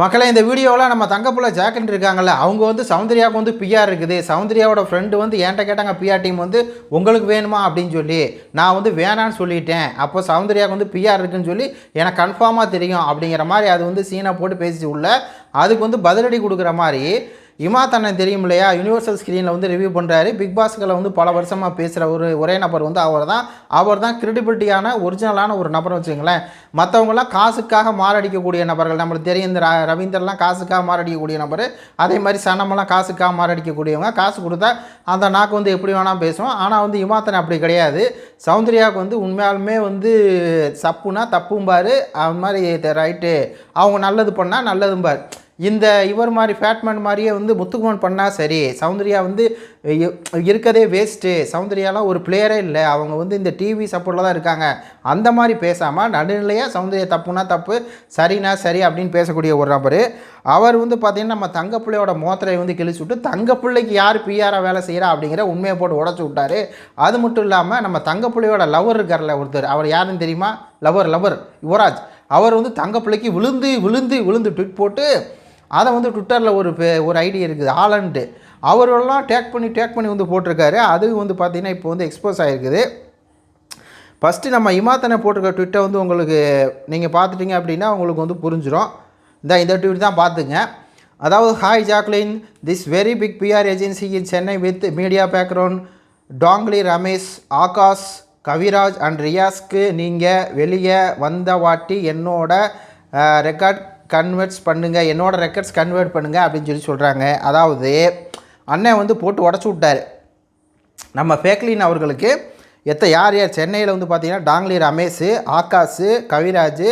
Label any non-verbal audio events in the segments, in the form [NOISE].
மக்களை இந்த வீடியோவில் நம்ம தங்கப்புள்ள ஜாக்கெட் இருக்காங்கல்ல அவங்க வந்து சௌந்தர்யாவுக்கு வந்து பிஆர் இருக்குது. சௌந்தர்யாவோட ஃப்ரெண்டு வந்து என்கிட்ட கேட்டாங்க பிஆர் டீம் வந்து உங்களுக்கு வேணுமா அப்படின்னு சொல்லி. நான் வந்து வேணான்னு சொல்லிட்டேன். அப்போ சௌந்தர்யாவுக்கு வந்து பிஆர் இருக்குன்னு சொல்லி எனக்கு கன்ஃபார்மாக தெரியும் அப்படிங்கிற மாதிரி அது வந்து சீனை போட்டு பேசிச்சு உள்ள. அதுக்கு வந்து பதிலடி கொடுக்குற மாதிரி இமாத் அண்ணன் தெரியும் இல்லையா? யூனிவர்சல் ஸ்க்ரீனில் வந்து ரிவ்யூ பண்ணுறாரு பிக் பாஸ்களை வந்து பல வருஷமாக பேசுகிற ஒரு ஒரே நபர் வந்து அவர் தான். அவர் தான் கிரெடிபிலிட்டியான ஒரிஜினலான ஒரு நபர் வச்சுங்களேன் மற்றவங்களாம் காசுக்காக மாரடிக்கக்கூடிய நபர்கள். நம்மளுக்கு தெரியும் இந்த ரவீந்தர்லாம் காசுக்காக மாரடிக்கக்கூடிய நபர். அதே மாதிரி சனமெல்லாம் காசுக்காக மாரடிக்கக்கூடியவங்க. காசு கொடுத்தா அந்த நாக்கு வந்து எப்படி வேணால் பேசுவோம் ஆனால் வந்து இமாத்தனை அப்படி கிடையாது. சௌந்தர்யாவுக்கு வந்து உண்மையாலுமே வந்து சப்புனா தப்பும்பார். அது மாதிரி ரைட்டு அவங்க நல்லது பண்ணால் நல்லதும்பார். இந்த இவர் மாதிரி ஃபேட்மேன் மாதிரியே வந்து முத்துக்குமன் பண்ணால் சரி. சௌந்தர்யா வந்து இருக்கதே வேஸ்ட்டு சௌந்தர்யாலாம் ஒரு பிளேயரே இல்லை. அவங்க வந்து இந்த டிவி சப்போர்ட்டில் தான் இருக்காங்க. அந்த மாதிரி பேசாமல் நடுநிலையாக சௌந்தர்யா தப்புனா தப்பு சரினா சரி அப்படின்னு பேசக்கூடிய ஒரு நபர். அவர் வந்து பார்த்திங்கன்னா நம்ம தங்கப்பிள்ளையோட மோத்திரையை வந்து கிழிச்சு விட்டு தங்கப்பிள்ளைக்கு யார் பிஆராக வேலை செய்கிறா அப்படிங்கிற உண்மையை போட்டு உடச்சி விட்டாரு. அது மட்டும் இல்லாமல் நம்ம தங்கப்பிள்ளையோட லவர் இருக்கார்ல ஒருத்தர். அவர் யாருன்னு தெரியுமா? Lover lover Yuvraj. அவர் வந்து தங்கப்பிள்ளைக்கு விழுந்து விழுந்து விழுந்து ட்விட் போட்டு அதை வந்து ட்விட்டரில் ஒரு ஒரு ஐடி இருக்குது ஆலண்டு அவரெல்லாம் டேக் பண்ணி டேக் பண்ணி வந்து போட்டிருக்காரு. அது வந்து பார்த்திங்கன்னா இப்போ வந்து எக்ஸ்போஸ் ஆகிருக்குது ஃபஸ்ட்டு நம்ம இமாத்தனை போட்டிருக்க ட்விட்டை வந்து உங்களுக்கு நீங்கள் பார்த்துட்டீங்க அப்படின்னா உங்களுக்கு வந்து புரிஞ்சிடும் இந்த இந்த ட்விட் தான் பார்த்துங்க. அதாவது hi Jacqueline this very big PR agency in Chennai with media background டாங்லி Ramesh Akash Kaviraj and ரியாஸ்க்கு நீங்கள் வெளியே வந்த வாட்டி என்னோட ரெக்கார்ட் கன்வெர்ட்ஸ் பண்ணுங்கள் என்னோடய ரெக்கார்ட்ஸ் கன்வெர்ட் பண்ணுங்கள் அப்படின்னு சொல்லி சொல்கிறாங்க அதாவது அண்ணன் வந்து போட்டு உடச்சி விட்டார். நம்ம ஃபேக்லின் அவர்களுக்கு எத்த யார் யார் சென்னையில் வந்து பார்த்தீங்கன்னா டாங்லி ரமேஷ் ஆகாஷ் கவிராஜ்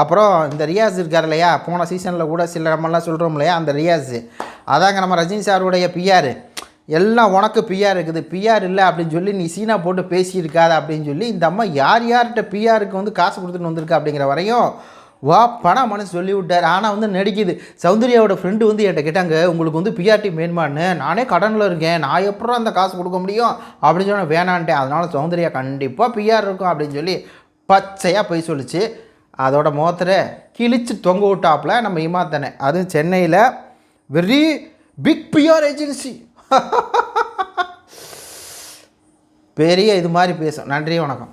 அப்புறம் இந்த ரியாஸ் இருக்கார் இல்லையா போன சீசனில் கூட சில நம்மலாம் சொல்கிறோம் இல்லையா அந்த ரியாஸ். அதாங்க நம்ம ரஜினி சாருடைய பிஆர் எல்லாம் உனக்கு பிஆர் இருக்குது பிஆர் இல்லை அப்படின்னு சொல்லி நீ சீனா போட்டு பேசியிருக்காத அப்படின்னு சொல்லி இந்த அம்மா யார் யார்கிட்ட பிஆருக்கு வந்து காசு கொடுத்துட்டு வந்திருக்கா அப்படிங்கிற வரையும் வா பணம் மனசு சொல்லி விட்டார் ஆனால் வந்து நடிக்குது. சௌந்தர்யாவோட ஃப்ரெண்டு வந்து என்கிட்ட கேட்டாங்க உங்களுக்கு வந்து பிஆர்டி மேன்மான்னு நானே கடனில் இருக்கேன். நான் எப்படா அந்த காசு கொடுக்க முடியும்? அப்படின்னு சொன்னால் வேணான்ட்டேன். அதனால் சௌந்தர்யா கண்டிப்பாக பிஆர் இருக்கும். அப்படின்னு சொல்லி பச்சையாக போய் சொல்லிச்சு. அதோட மோத்தரை கிழிச்சு தொங்க விட்டாப்புல நம்ம இமாத்தனை. அதுவும் சென்னையில் வெரி பிக் பிஆர் ஏஜென்சி [LAUGHS] பெரிய இது மாதிரி பேசும். நன்றி வணக்கம்.